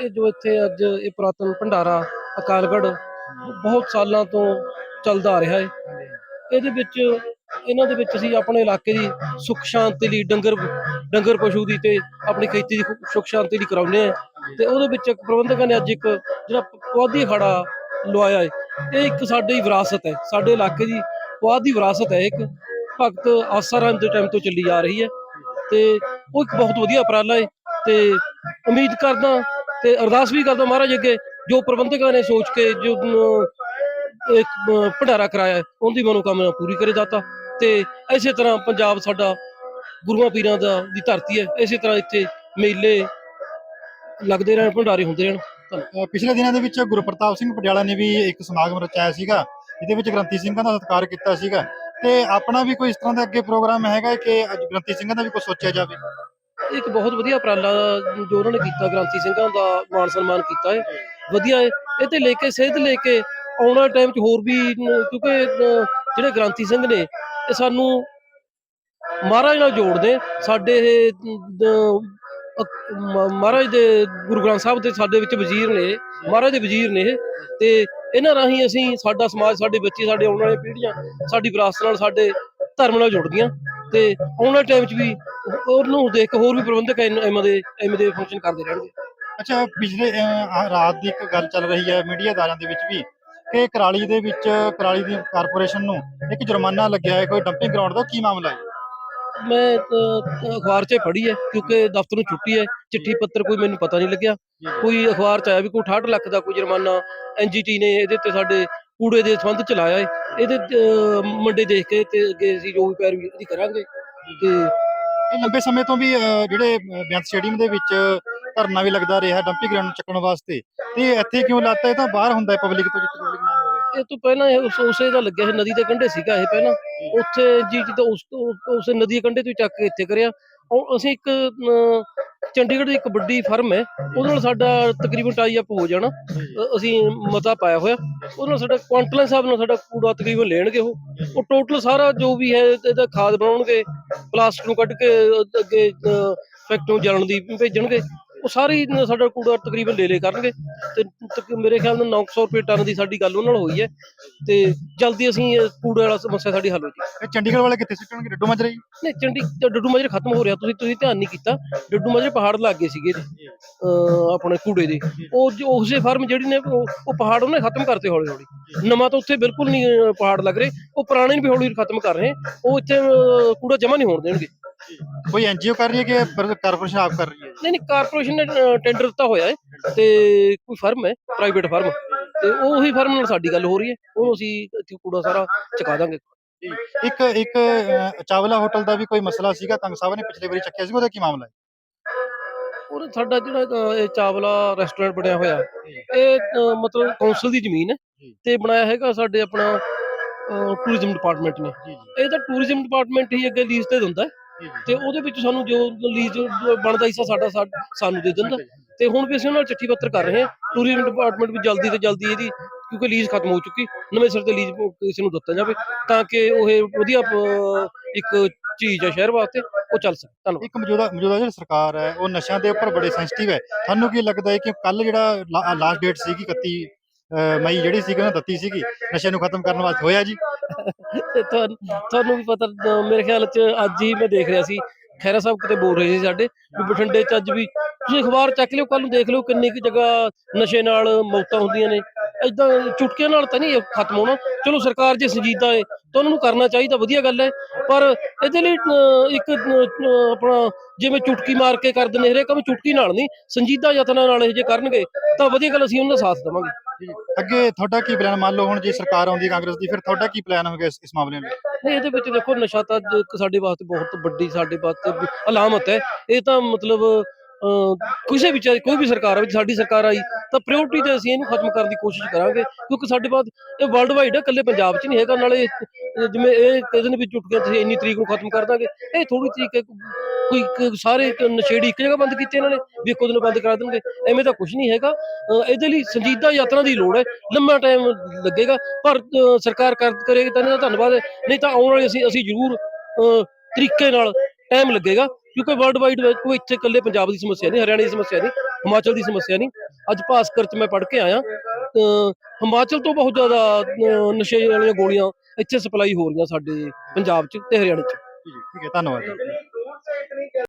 ਇਹ ਜੋ ਇੱਥੇ ਅੱਜ ਇਹ ਪੁਰਾਤਨ ਭੰਡਾਰਾ ਅਕਾਲਗੜ੍ਹ ਬਹੁਤ ਸਾਲਾਂ ਤੋਂ ਚੱਲਦਾ ਆ ਰਿਹਾ ਹੈ। ਇਹਦੇ ਵਿੱਚ, ਇਹਨਾਂ ਦੇ ਵਿੱਚ ਅਸੀਂ ਆਪਣੇ ਇਲਾਕੇ ਦੀ ਸੁੱਖ ਸ਼ਾਂਤੀ ਲਈ ਡੰਗਰ ਡੰਗਰ ਪਸ਼ੂ ਦੀ ਤੇ ਆਪਣੀ ਖੇਤੀ ਦੀ ਸੁੱਖ ਸ਼ਾਂਤੀ ਲਈ ਕਰਾਉਂਦੇ ਆ ਤੇ ਉਹਦੇ ਵਿੱਚ ਇੱਕ ਪ੍ਰਬੰਧਕਾਂ ਨੇ ਅੱਜ ਇੱਕ ਜਿਹੜਾ ਪੁਆਧੀ ਅਖਾੜਾ ਲਵਾਇਆ ਹੈ, ਇਹ ਇੱਕ ਸਾਡੀ ਵਿਰਾਸਤ ਹੈ। ਸਾਡੇ ਇਲਾਕੇ ਦੀ ਪੁਆਧੀ ਵਿਰਾਸਤ ਹੈ। ਇੱਕ ਭਗਤ ਆਸਾਰਾਮ ਦੇ ਟਾਈਮ ਤੋਂ ਚੱਲੀ ਆ ਰਹੀ ਹੈ। ਤੇ ਉਹ ਇੱਕ ਬਹੁਤ ਵਧੀਆ ਉਪਰਾਲਾ ਹੈ। ਤੇ ਉਮੀਦ ਕਰਦਾ ਤੇ ਅਰਦਾਸ ਵੀ ਕਰਦਾ ਮਹਾਰਾਜ ਅੱਗੇ, ਜੋ ਪ੍ਰਬੰਧਕਾਂ ਨੇ ਸੋਚ ਕੇ ਜੋ ਇੱਕ ਭੰਡਾਰਾ ਕਰਾਇਆ ਉਹਦੀ ਮਨੋਕਾਮਨਾ ਪੂਰੀ ਕਰੇ ਦਾਤਾ। ਤੇ ਇਸੇ ਤਰ੍ਹਾਂ ਪੰਜਾਬ ਸਾਡਾ ਗੁਰੂਆਂ ਪੀਰਾਂ ਦਾ ਦੀ ਧਰਤੀ ਹੈ, ਇਸੇ ਤਰ੍ਹਾਂ ਇੱਥੇ ਮੇਲੇ ਲੱਗਦੇ ਰਹਿਣ, ਭੰਡਾਰੇ ਹੁੰਦੇ ਰਹਿਣ। ਪਿਛਲੇ ਦਿਨਾਂ ਦੇ ਵਿੱਚ ਗੁਰਪ੍ਰਤਾਪ ਸਿੰਘ ਪਟਿਆਲਾ ਨੇ ਵੀ ਇੱਕ ਸਮਾਗਮ ਰਚਾਇਆ ਸੀਗਾ, ਜਿਹਦੇ ਵਿੱਚ ਗ੍ਰੰਥੀ ਸਿੰਘਾਂ ਦਾ ਸਤਿਕਾਰ ਕੀਤਾ ਸੀਗਾ। ਤੇ ਆਪਣਾ ਵੀ ਕੋਈ ਇਸ ਤਰ੍ਹਾਂ ਦਾ ਅੱਗੇ ਪ੍ਰੋਗਰਾਮ ਹੈਗਾ ਕਿ ਅੱਜ ਗ੍ਰੰਥੀ ਸਿੰਘਾਂ ਦਾ ਵੀ ਕੁਝ ਸੋਚਿਆ ਜਾਵੇ? ਇੱਕ ਬਹੁਤ ਵਧੀਆ ਉਪਰਾਲਾ ਜੋ ਉਹਨਾਂ ਨੇ ਕੀਤਾ ਗ੍ਰਾਂਤੀ ਸਿੰਘਾਂ ਦਾ ਮਾਣ ਸਨਮਾਨ ਕੀਤਾ ਹੈ। ਵਧੀਆ ਹੈ। ਇਹ ਤੇ ਲੈ ਕੇ, ਸਿਹਤ ਲੈ ਕੇ ਆਉਣ ਵਾਲੇ ਟਾਈਮ 'ਚ ਹੋਰ ਵੀ ਕਿਉਂਕਿ ਜਿਹੜੇ ਗ੍ਰਾਂਤੀ ਸਿੰਘ ਨੇ, ਇਹ ਸਾਨੂੰ ਮਹਾਰਾਜ ਨਾਲ ਜੋੜਦੇ ਸਾਡੇ ਇਹ ਮਹਾਰਾਜ ਦੇ ਗੁਰੂ ਗ੍ਰੰਥ ਸਾਹਿਬ ਦੇ ਸਾਡੇ ਵਿੱਚ ਵਜ਼ੀਰ ਨੇ, ਮਹਾਰਾਜ ਦੇ ਵਜ਼ੀਰ ਨੇ ਇਹ। ਤੇ ਇਹਨਾਂ ਰਾਹੀਂ ਅਸੀਂ ਸਾਡਾ ਸਮਾਜ, ਸਾਡੇ ਬੱਚੇ ਸਾਡੇ ਆਉਣ ਵਾਲੀਆਂ ਪੀੜ੍ਹੀਆਂ, ਸਾਡੀ ਵਿਰਾਸਤ ਨਾਲ, ਸਾਡੇ ਧਰਮ ਨਾਲ ਜੁੜਦੀਆਂ ਤੇ ਆਉਣ ਵਾਲੇ ਟਾਈਮ 'ਚ ਵੀ ਉਹਨੂੰ ਦੇਖ ਕੇ ਹੋਰ ਵੀ ਪ੍ਰਬੰਧਕ ਐਮ ਦੇ ਐਮ ਦੇ ਫੰਕਸ਼ਨ ਕਰਦੇ ਰਹਿਣਗੇ। ਅੱਛਾ ਪਿਛਲੇ ਰਾਤ ਦੀ ਇੱਕ ਗੱਲ ਚੱਲ ਰਹੀ ਹੈ ਮੀਡੀਆ ਅਦਾਰਿਆਂ ਦੇ ਵਿੱਚ ਵੀ ਕਿ ਕਰਾਲੀ ਦੇ ਵਿੱਚ ਕਰਾਲੀ ਦੀ ਕਾਰਪੋਰੇਸ਼ਨ ਨੂੰ ਇੱਕ ਜੁਰਮਾਨਾ ਲੱਗਿਆ ਹੈ ਕੋਈ ਡੰਪਿੰਗ ਗਰਾਊਂਡ ਦਾ ਕੀ ਮਾਮਲਾ ਹੈ? ਮੈਂ ਅਖਬਾਰ 'ਚ ਪੜ੍ਹੀ ਹੈ ਕਿਉਂਕਿ ਦਫ਼ਤਰ ਨੂੰ ਛੁੱਟੀ ਹੈ ਚਿੱਠੀ ਪੱਤਰ ਕੋਈ ਮੈਨੂੰ ਪਤਾ ਨਹੀਂ ਲੱਗਿਆ। ਕੋਈ ਅਖਬਾਰ 'ਚ ਆਇਆ ਵੀ ਕੋਈ 68 ਲੱਖ ਦਾ ਕੋਈ ਜੁਰਮਾਨਾ ਐਨਜੀਟੀ ਨੇ ਇਹਦੇ ਤੇ ਸਾਡੇ ਕੂੜੇ ਦੇ ਸੰਬੰਧ ਚ ਲਾਇਆ ਹੈ ਇਹਦੇ ਮੰਡੇ ਦੇਖ ਕੇ ਤੇ ਅੱਗੇ ਅਸੀਂ ਜੋ ਵੀ ਪੈਰਵੀ ਉਹਦੀ ਕਰਾਂਗੇ ਤੇ ਇਹ ਲੰਬੇ ਸਮੇਂ ਤੋਂ ਵੀ ਜਿਹੜੇ ਅ, ਬੇਅੰਤ ਸਟੇਡੀਅਮ ਦੇ ਵਿੱਚ ਧਰਨਾ ਵੀ ਲੱਗਦਾ ਰਿਹਾ ਡੰਪਿੰਗ ਗਰਾਊਂਡ ਚੱਕਣ ਵਾਸਤੇ। ਤੇ ਇੱਥੇ ਕਿਉਂ ਲਾਤਾ ਇਹ ਤਾਂ ਬਾਹਰ ਹੁੰਦਾ ਹੈ ਪਬਲਿਕ ਤੋਂ ਜਿੱਥੇ ਪਬਲਿਕ ਨਾ ਹੋਵੇ। ਇਹ ਤੋਂ ਪਹਿਲਾਂ ਇਹ ਉਸ ਉਸੇ ਦਾ ਲੱਗਿਆ ਸੀ ਨਦੀ ਦੇ ਕੰਢੇ ਸੀਗਾ ਇਹ ਪਹਿਲਾਂ। ਉੱਥੇ ਜੀ ਤੇ ਉਸ ਤੋਂ- ਉਸੇ ਨਦੀ ਦੇ ਕੰਢੇ ਤੋਂ ਹੀ ਚੱਕ ਕੇ ਇੱਥੇ ਕਰਿਆ। ਉਹ ਅਸੀਂ ਇੱਕ ਅਮ, ਚੰਡੀਗੜ੍ਹ ਦੀ ਇੱਕ ਵੱਡੀ ਫਰਮ ਹੈ, ਉਹਦੇ ਨਾਲ ਸਾਡਾ ਤਕਰੀਬਨ ਟਾਈ ਅਪ ਹੋ ਜਾਣਾ। ਅ- ਅਸੀਂ ਮਤਾ ਪਾਇਆ ਹੋਇਆ। ਉਹਦੇ ਨਾਲ ਸਾਡਾ ਕੁਆਂਟਲਾਂ ਹਿਸਾਬ ਨਾਲ ਸਾਡਾ ਕੂੜਾ ਤਕਰੀਬਨ ਲੈਣਗੇ ਉਹ। ਉਹ ਟੋਟਲ ਸਾਰਾ ਜੋ ਵੀ ਹੈ, ਇਹਦਾ ਖਾਦ ਬਣਾਉਣਗੇ, ਪਲਾਸਟਿਕ ਨੂੰ ਕੱਢ ਕੇ ਅੱਗੇ ਫੈਕਟਰੀ ਨੂੰ ਜਲਣ ਦੀ ਭੇਜਣਗੇ। ਉਹ ਸਾਰੀ ਸਾਡਾ ਕੂੜਾ ਤਕਰੀਬਨ ਲੈ ਲੈ ਕਰਨਗੇ ਤੇ ਤਕ- ਮੇਰੇ ਖਿਆਲ ਨਾਲ 900 ਰੁਪਏ ਟਨ ਦੀ ਸਾਡੀ ਗੱਲ ਉਹਨਾਂ ਨਾਲ ਹੋਈ ਹੈ ਤੇ ਜਲਦੀ ਅਸੀਂ ਇਹ ਕੂੜੇ ਵਾਲਾ ਸਮੱਸਿਆ ਸਾਡੀ ਹੱਲ ਹੋ ਜੀ ਇਹ ਚੰਡੀਗੜ੍ਹ ਵਾਲੇ ਕਿੱਥੇ ਸਿੱਟਣਗੇ? ਡੱਡੂ ਮਜਰੇ ਨਹੀਂ ਚੰਡੀ ਡੱਡੂ ਮਾਜਰੇ ਖਤਮ ਹੋ ਰਿਹਾ ਤੁਸੀਂ ਤੁਸੀਂ ਧਿਆਨ ਨਹੀਂ ਕੀਤਾ। ਡੱਡੂ ਮਾਜਰੇ ਪਹਾੜ ਲੱਗ ਗਏ ਸੀਗੇ ਇਹਦੇ, ਅਹ ਆਪਣੇ ਕੂੜੇ ਦੇ। ਉਹ ਜੋ- ਉਸੇ ਫਾਰਮ ਜਿਹੜੀ ਨੇ ਉਹ ਉਹ ਪਹਾੜ ਉਹਨੇ ਖਤਮ ਕਰਤੇ ਹੌਲੀ ਹੌਲੀ। ਨਵਾਂ ਤਾਂ ਉੱਥੇ ਬਿਲਕੁਲ ਨਹੀਂ ਅਹ, ਪਹਾੜ ਲੱਗ ਰਹੇ। ਉਹ ਪੁਰਾਣੇ ਨੂੰ ਵੀ ਹੌਲੀ ਹੌਲੀ ਖਤਮ ਕਰ ਰਹੇ। ਉਹ ਇੱਥੇ ਅਹ, ਕੂੜਾ ਜਮਾ ਨਹੀਂ ਹੋਣ ਦੇਣਗੇ। ਕੋਈ ਐਨਜੀਓ ਕਰ ਰਹੀ ਹੈ ਕਿ ਕਾਰਪੋਰੇਸ਼ਨ ਆਪ ਕਰ ਰਹੀ ਹੈ? ਨਹੀਂ ਨਹੀਂ ਕਾਰਪੋਰੇਸ਼ਨ ਨੇ ਟੈਂਡਰ ਦਿੱਤਾ ਹੋਇਆ ਹੈ ਤੇ ਕੋਈ ਫਰਮ ਹੈ ਪ੍ਰਾਈਵੇਟ ਫਰਮ। ਤੇ ਉਹ ਉਹੀ ਫਰਮ ਨਾਲ ਸਾਡੀ ਗੱਲ ਹੋ ਰਹੀ ਹੈ ਉਹਨੂੰ ਅਸੀਂ ਇੱਥੇ ਕੂੜਾ ਸਾਰਾ ਚੁਕਾ ਦਾਂਗੇ। ਇੱਕ ਇੱਕ ਅ, ਚਾਵਲਾ ਹੋਟਲ ਦਾ ਵੀ ਕੋਈ ਮਸਲਾ ਸੀਗਾ ਤੰਗ ਸਾਹਿਬ ਨੇ ਪਿਛਲੇ ਵਾਰੀ ਚੱਕਿਆ ਸੀ ਉਹਦਾ ਕੀ ਮਾਮਲਾ ਹੈ? ਔਰ ਸਾਡਾ ਜਿਹੜਾ ਇਹ ਚਾਵਲਾ ਰੈਸਟੋਰੈਂਟ ਬਣਿਆ ਹੋਇਆ ਇਹ ਮਤਲਬ ਕੌਂਸਲ ਦੀ ਜ਼ਮੀਨ ਹੈ ਜੀ। ਤੇ ਬਣਾਇਆ ਹੈਗਾ ਸਾਡੇ ਆਪਣਾ ਟੂਰਿਜ਼ਮ ਡਿਪਾਰਟਮੈਂਟ ਨੇ। ਜੀ। ਇਹ ਤਾਂ ਟੂਰਿਜ਼ਮ ਡਿਪਾਰਟਮੈਂਟ ਹੀ ਅੱਗੇ ਲੀਜ਼ ਤੇ ਦਿੰਦਾ ਹੈ। ਤੇ ਉਹਦੇ ਵਿੱਚ ਸਾਨੂੰ ਜੋ ਲੀਜ਼ ਬਣਦਾ ਹਿੱਸਾ ਸਾਡਾ ਸਾਨੂੰ ਦੇ ਦਿੰਦਾ। ਤੇ ਹੁਣ ਵੀ ਅਸੀਂ ਉਹਨਾਂ ਨਾਲ ਚਿੱਠੀ ਪੱਤਰ ਕਰ ਰਹੇ ਹਾਂ। ਟੂਰਿਜ਼ਮ ਡਿਪਾਰਟਮੈਂਟ ਵੀ ਜਲਦੀ ਤੋਂ ਜਲਦੀ ਇਹਦੀ, ਕਿਉਂਕਿ ਲੀਜ਼ ਖਤਮ ਹੋ ਚੁੱਕੀ, ਨਵੇਂ ਸਿਰ ਤੇ ਲੀਜ਼ ਕਿਸੇ ਨੂੰ ਦਿੱਤਾ ਜਾਵੇ, ਤਾਂ ਕਿ ਉਹ ਵਧੀਆ ਇੱਕ ਚੀਜ਼ ਹੈ ਸ਼ਹਿਰ ਵਾਸਤੇ, ਉਹ ਚੱਲ ਸਕੇ। ਧੰਨਵਾਦ। ਇੱਕ ਮੌਜੂਦਾ ਮੌਜੂਦਾ ਜਿਹੜੀ ਸਰਕਾਰ ਹੈ, ਉਹ ਨਸ਼ਿਆਂ ਦੇ ਉੱਪਰ ਬੜੇ ਸੈਂਸਿਟਿਵ ਹੈ। ਤੁਹਾਨੂੰ ਕੀ ਲੱਗਦਾ ਹੈ ਕਿ ਕੱਲ ਜਿਹੜਾ ਲਾਸਟ ਡੇਟ ਸੀਗੀ 31 ਮਈ ਜਿਹੜੀ ਸੀਗੀ, ਉਹਨਾਂ ਦਿੱਤੀ ਸੀਗੀ, ਨਸ਼ਿਆਂ ਨੂੰ ਖਤਮ ਕਰਨ ਵਾਸਤੇ ਹੋਇਆ ਜੀ? ਤੇ ਤੁਹਾਨੂੰ ਤੁਹਾਨੂੰ ਵੀ ਪਤਾ ਮੇਰੇ ਖਿਆਲ ਚ ਅੱਜ ਹੀ ਮੈਂ ਦੇਖ ਰਿਹਾ ਸੀ। ਖੈਰਾ ਸਾਹਿਬ ਕਿਤੇ ਬੋਲ ਰਹੇ ਸੀ ਸਾਡੇ ਵੀ ਬਠਿੰਡੇ ਚ ਅੱਜ ਵੀ। ਤੁਸੀਂ ਅਖਬਾਰ ਚੱਕ ਲਿਓ ਕੱਲ ਨੂੰ ਦੇਖ ਲਿਓ ਕਿੰਨੀ ਕੁ ਜਗ੍ਹਾ ਨਸ਼ੇ ਨਾਲ ਮੌਤਾਂ ਹੁੰਦੀਆਂ ਨੇ। ਇਦਾਂ ਚੁਟਕੀਆਂ ਨਾਲ ਤਾਂ ਨਹੀਂ ਖਤਮ ਹੋਣਾ। ਚਲੋ ਸਰਕਾਰ ਜੇ ਸੰਜੀਦਾ ਹੈ ਤਾਂ ਉਹਨਾਂ ਨੂੰ ਕਰਨਾ ਚਾਹੀਦਾ ਵਧੀਆ ਗੱਲ ਹੈ। ਪਰ ਇਹਦੇ ਲਈ ਅਹ, ਇੱਕ ਆਪਣਾ ਜਿਵੇਂ ਚੁਟਕੀ ਮਾਰ ਕੇ ਕਰ ਦਿੰਦੇ ਹਰੇਕ ਕੰਮ ਚੁਟਕੀ ਨਾਲ ਨਹੀਂ ਸੰਜੀਦਾ ਯਤਨਾਂ ਨਾਲ ਇਹ ਜੇ ਕਰਨਗੇ ਤਾਂ ਵਧੀਆ ਗੱਲ ਅਸੀਂ ਉਹਨਾਂ ਦਾ ਸਾਥ ਦੇਵਾਂਗੇ। ਅੱਗੇ ਤੁਹਾਡਾ ਕੀ ਪਲਾਨ ਮੰਨ ਲਓ ਹੁਣ ਜੇ ਸਰਕਾਰ ਆਉਂਦੀ ਕਾਂਗਰਸ ਦੀ ਫਿਰ ਤੁਹਾਡਾ ਕੀ ਪਲਾਨ ਹੋਵੇਗਾ ਇਸ ਇਸ ਮਾਮਲੇ ਨੂੰ ਨਹੀਂ ਇਹਦੇ ਵਿੱਚ ਦੇਖੋ ਨਸ਼ਾ ਤਾਂ ਇੱਕ ਸਾਡੇ ਵਾਸਤੇ ਬਹੁਤ ਵੱਡੀ ਸਾਡੇ ਵਾਸਤੇ ਅਲਾਮਤ ਹੈ। ਇਹ ਤਾਂ ਮਤਲਬ ਅਹ, ਕਿਸੇ ਵੀ ਕੋਈ ਵੀ ਸਰਕਾਰ ਆਵੇ ਸਾਡੀ ਸਰਕਾਰ ਆਈ ਤਾਂ ਪ੍ਰਾਇੋਰਟੀ ਤੇ ਅਸੀਂ ਇਹਨੂੰ ਖਤਮ ਕਰਨ ਦੀ ਕੋਸ਼ਿਸ਼ ਕਰਾਂਗੇ। ਕਿਉਂਕਿ ਸਾਡੇ ਬਾਅਦ ਇਹ ਵਰਲਡ ਵਾਈਡ ਹੈ ਇਕੱਲੇ ਪੰਜਾਬ 'ਚ ਨਹੀਂ ਹੈਗਾ ਨਾਲੇ ਜਿਵੇਂ ਇਹ ਕਹਿੰਦੇ ਨੇ ਵੀ ਚੁਟਕੀਆਂ ਤੁਸੀਂ ਇੰਨੀ ਤਰੀਕ ਨੂੰ ਖਤਮ ਕਰ ਦਾਂਗੇ ਇਹ ਥੋੜੀ ਤਰੀਕ ਕੋਈ ਸਾਰੇ ਨਸ਼ੇੜੀ ਇੱਕ ਜਗ੍ਹਾ ਬੰਦ ਕੀਤੇ ਇਹਨਾਂ ਨੇ ਵੀ ਇੱਕੋ ਦਿਨ ਬੰਦ ਕਰਾ ਦੇਣਗੇ ਐਵੇਂ ਤਾਂ ਕੁਝ ਨਹੀਂ ਹੈਗਾ। ਇਹਦੇ ਲਈ ਸੰਜੀਦਾ ਯਾਤਰਾ ਦੀ ਲੋੜ ਹੈ ਲੰਮਾ ਟਾਈਮ ਲੱਗੇਗਾ ਪਰ ਸਰਕਾਰ ਕਰ ਕਰੇਗੀ ਤਾਂ ਇਹਦਾ ਧੰਨਵਾਦ ਹੈ ਨਹੀਂ ਤਾਂ ਆਉਣ ਵਾਲੀ ਅਸੀਂ ਅਸੀਂ ਜ਼ਰੂਰ ਅਹ, ਤਰੀਕੇ ਨਾਲ ਟਾਈਮ ਲੱਗੇਗਾ ਕਿਉਂਕਿ ਵਰਲਡ ਵਾਈਡ ਕੋਈ ਇੱਥੇ ਇਕੱਲੇ ਪੰਜਾਬ ਦੀ ਸਮੱਸਿਆ ਨਹੀਂ ਹਰਿਆਣਾ ਦੀ ਸਮੱਸਿਆ ਨਹੀਂ ਹਿਮਾਚਲ ਦੀ ਸਮੱਸਿਆ ਨਹੀਂ। ਅੱਜ ਭਾਸਕਰ ਚ ਮੈਂ ਪੜ੍ਹ ਕੇ ਆਇਆ ਅ, ਹਿਮਾਚਲ ਤੋਂ ਬਹੁਤ ਜ਼ਿਆਦਾ ਅ, ਨਸ਼ੇ ਵਾਲੀਆਂ ਗੋਲੀਆਂ ਇੱਥੇ ਸਪਲਾਈ ਹੋ ਰਹੀਆਂ ਸਾਡੇ ਪੰਜਾਬ ਚ ਤੇ ਹਰਿਆਣੇ ਚ। ਠੀਕ ਹੈ ਧੰਨਵਾਦ।